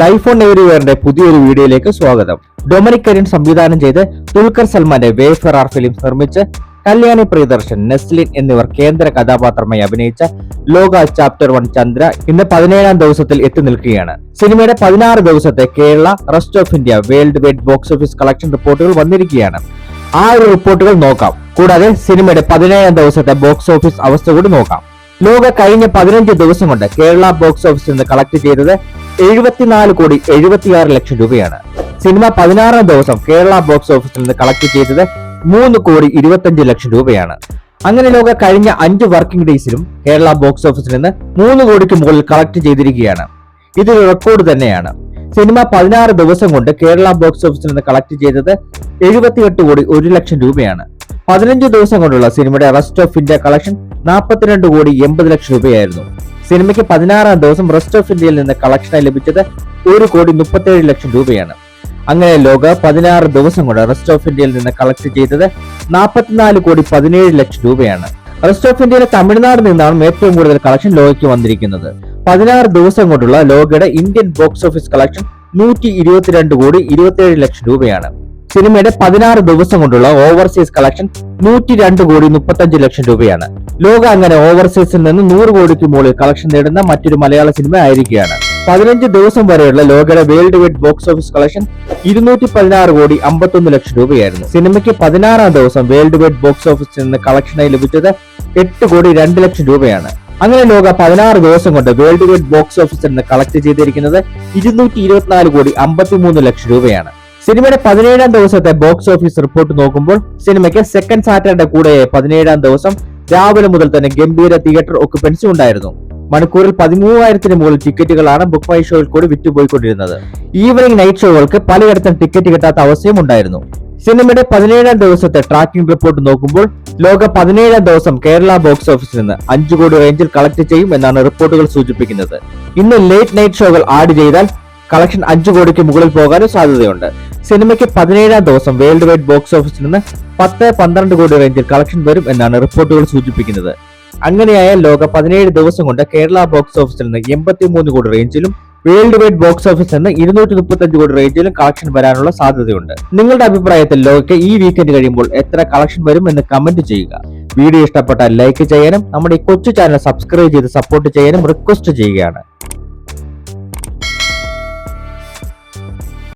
Life on എവരിവെയറിന്റെ പുതിയൊരു വീഡിയോയിലേക്ക് സ്വാഗതം. ഡൊമിനിക് കരിൻ സംവിധാനം ചെയ്ത് ദുൽഖർ സൽമാന്റെ വേഫെറാർ ഫിലിംസ് നിർമ്മിച്ച് കല്യാണി പ്രിയദർശൻ നെസ്ലിൻ എന്നിവർ കേന്ദ്ര കഥാപാത്രമായി അഭിനയിച്ച ലോക ചാപ്റ്റർ വൺ ചന്ദ്ര ഇന്ന് പതിനേഴാം ദിവസത്തിൽ എത്തി നിൽക്കുകയാണ്. സിനിമയുടെ പതിനാറ് ദിവസത്തെ Kerala rest of India world wide box office collection റിപ്പോർട്ടുകൾ വന്നിരിക്കുകയാണ്. ആ ഒരു റിപ്പോർട്ടുകൾ നോക്കാം. കൂടാതെ സിനിമയുടെ പതിനേഴാം ദിവസത്തെ ബോക്സ് ഓഫീസ് അവസ്ഥ കൂടി നോക്കാം. ലോക കഴിഞ്ഞ പതിനഞ്ച് ദിവസം കൊണ്ട് കേരള ബോക്സ് ഓഫീസിൽ നിന്ന് കളക്ട് ചെയ്തത് എഴുപത്തിനാല് കോടി എഴുപത്തിയാറ് ലക്ഷം രൂപയാണ്. സിനിമ പതിനാറാം ദിവസം കേരള ബോക്സ് ഓഫീസിൽ നിന്ന് കളക്ട് ചെയ്തത് മൂന്ന് കോടി ഇരുപത്തഞ്ച് ലക്ഷം രൂപയാണ്. അങ്ങനെ ലോക കഴിഞ്ഞ അഞ്ച് വർക്കിംഗ് ഡേയ്സിലും കേരള ബോക്സ് ഓഫീസിൽ നിന്ന് മൂന്ന് കോടിക്ക് മുകളിൽ കളക്ട് ചെയ്തിരിക്കുകയാണ്. ഇതൊരു റെക്കോർഡ് തന്നെയാണ്. സിനിമ പതിനാറ് ദിവസം കൊണ്ട് കേരള ബോക്സ് ഓഫീസിൽ നിന്ന് കളക്ട് ചെയ്തത് എഴുപത്തിയെട്ട് കോടി ഒരു ലക്ഷം രൂപയാണ്. പതിനഞ്ച് ദിവസം കൊണ്ടുള്ള സിനിമയുടെ റെസ്റ്റ് ഓഫ് ഇന്ത്യ കളക്ഷൻ നാൽപ്പത്തിരണ്ട് കോടി എൺപത് ലക്ഷം രൂപയായിരുന്നു. സിനിമയ്ക്ക് പതിനാറാം ദിവസം റെസ്റ്റ് ഓഫ് ഇന്ത്യയിൽ നിന്ന് കളക്ഷനായി ലഭിച്ചത് ഒരു കോടി മുപ്പത്തേഴ് ലക്ഷം രൂപയാണ്. അങ്ങനെ ലോക പതിനാറ് ദിവസം കൊണ്ട് റെസ്റ്റ് ഓഫ് ഇന്ത്യയിൽ നിന്ന് കളക്ട് ചെയ്തത് നാൽപ്പത്തിനാല് കോടി പതിനേഴ് ലക്ഷം രൂപയാണ്. റെസ്റ്റ് ഓഫ് ഇന്ത്യയിലെ തമിഴ്നാട് നിന്നാണ് ഏറ്റവും കൂടുതൽ കളക്ഷൻ ലോകയ്ക്ക് വന്നിരിക്കുന്നത്. പതിനാറ് ദിവസം കൊണ്ടുള്ള ലോകയുടെ ഇന്ത്യൻ ബോക്സ് ഓഫീസ് കളക്ഷൻ നൂറ്റി ഇരുപത്തിരണ്ട് കോടി ഇരുപത്തിയേഴ് ലക്ഷം രൂപയാണ്. സിനിമയുടെ പതിനാറ് ദിവസം കൊണ്ടുള്ള ഓവർസീസ് കളക്ഷൻ നൂറ്റി രണ്ട് കോടി മുപ്പത്തഞ്ച് ലക്ഷം രൂപയാണ്. ലോക അങ്ങനെ ഓവർസീസിൽ നിന്ന് നൂറ് കോടിക്ക് മുകളിൽ കളക്ഷൻ നേടുന്ന മറ്റൊരു മലയാള സിനിമ ആയിരിക്കുകയാണ് പതിനഞ്ച് ദിവസം വരെയുള്ള ലോകയുടെ world wide box office collection ഇരുന്നൂറ്റി പതിനാറ് കോടി അമ്പത്തൊന്ന് ലക്ഷം രൂപയായിരുന്നു. സിനിമയ്ക്ക് പതിനാറാം ദിവസം വേൾഡ് വൈഡ് ബോക്സ് ഓഫീസിൽ നിന്ന് കളക്ഷനായി ലഭിച്ചത് എട്ട് കോടി രണ്ട് ലക്ഷം രൂപയാണ്. അങ്ങനെ ലോക പതിനാറ് ദിവസം കൊണ്ട് വേൾഡ് വൈഡ് ബോക്സ് ഓഫീസിൽ നിന്ന് കളക്ട് ചെയ്തിരിക്കുന്നത് ഇരുന്നൂറ്റി ഇരുപത്തിനാല് കോടി അമ്പത്തിമൂന്ന് ലക്ഷം രൂപയാണ്. സിനിമയുടെ പതിനേഴാം ദിവസത്തെ ബോക്സ് ഓഫീസ് റിപ്പോർട്ട് നോക്കുമ്പോൾ സിനിമയ്ക്ക് സെക്കൻഡ് സാറ്റർഡേ കൂടെ പതിനേഴാം ദിവസം രാവിലെ മുതൽ തന്നെ ഗംഭീര തിയേറ്റർ ഒക്യുപ്പൻസി ഉണ്ടായിരുന്നു. മണിക്കൂറിൽ പതിമൂവായിരത്തിന് മുകളിൽ ടിക്കറ്റുകളാണ് ബുക്ക് മൈ ഷോയിൽ കൂടി വിറ്റുപോയിക്കൊണ്ടിരുന്നത്. ഈവനിംഗ് നൈറ്റ് ഷോകൾക്ക് പലയിടത്തും ടിക്കറ്റ് കിട്ടാത്ത അവസ്ഥയും ഉണ്ടായിരുന്നു. സിനിമയുടെ പതിനേഴാം ദിവസത്തെ ട്രാക്കിംഗ് റിപ്പോർട്ട് നോക്കുമ്പോൾ ലോക പതിനേഴാം ദിവസം കേരള ബോക്സ് ഓഫീസിൽ നിന്ന് അഞ്ചു കോടി റേഞ്ചിൽ കളക്ട് ചെയ്യും എന്നാണ് റിപ്പോർട്ടുകൾ സൂചിപ്പിക്കുന്നത്. ഇന്ന് ലേറ്റ് നൈറ്റ് ഷോകൾ ആഡ് ചെയ്താൽ കളക്ഷൻ അഞ്ചു കോടിക്ക് മുകളിൽ പോകാനും സാധ്യതയുണ്ട്. സിനിമയ്ക്ക് പതിനേഴാം ദിവസം വേൾഡ് വൈഡ് ബോക്സ് ഓഫീസിൽ നിന്ന് പത്ത് പന്ത്രണ്ട് കോടി റേഞ്ചിൽ കളക്ഷൻ വരും എന്നാണ് റിപ്പോർട്ടുകൾ സൂചിപ്പിക്കുന്നത്. അങ്ങനെയായ ലോക പതിനേഴ് ദിവസം കൊണ്ട് കേരള ബോക്സ് ഓഫീസിൽ നിന്ന് എൺപത്തിമൂന്ന് കോടി റേഞ്ചിലും വേൾഡ് വൈഡ് ബോക്സ് ഓഫീസിൽ നിന്ന് ഇരുന്നൂറ്റി മുപ്പത്തഞ്ച് കോടി റേഞ്ചിലും കളക്ഷൻ വരാനുള്ള സാധ്യതയുണ്ട്. നിങ്ങളുടെ അഭിപ്രായത്തിൽ ലോകയ്ക്ക് ഈ വീക്കെൻഡ് കഴിയുമ്പോൾ എത്ര കളക്ഷൻ വരും എന്ന് കമന്റ് ചെയ്യുക. വീഡിയോ ഇഷ്ടപ്പെട്ടാൽ ലൈക്ക് ചെയ്യാനും നമ്മുടെ ഈ കൊച്ചു ചാനൽ സബ്സ്ക്രൈബ് ചെയ്ത് സപ്പോർട്ട് ചെയ്യാനും റിക്വസ്റ്റ് ചെയ്യുകയാണ്.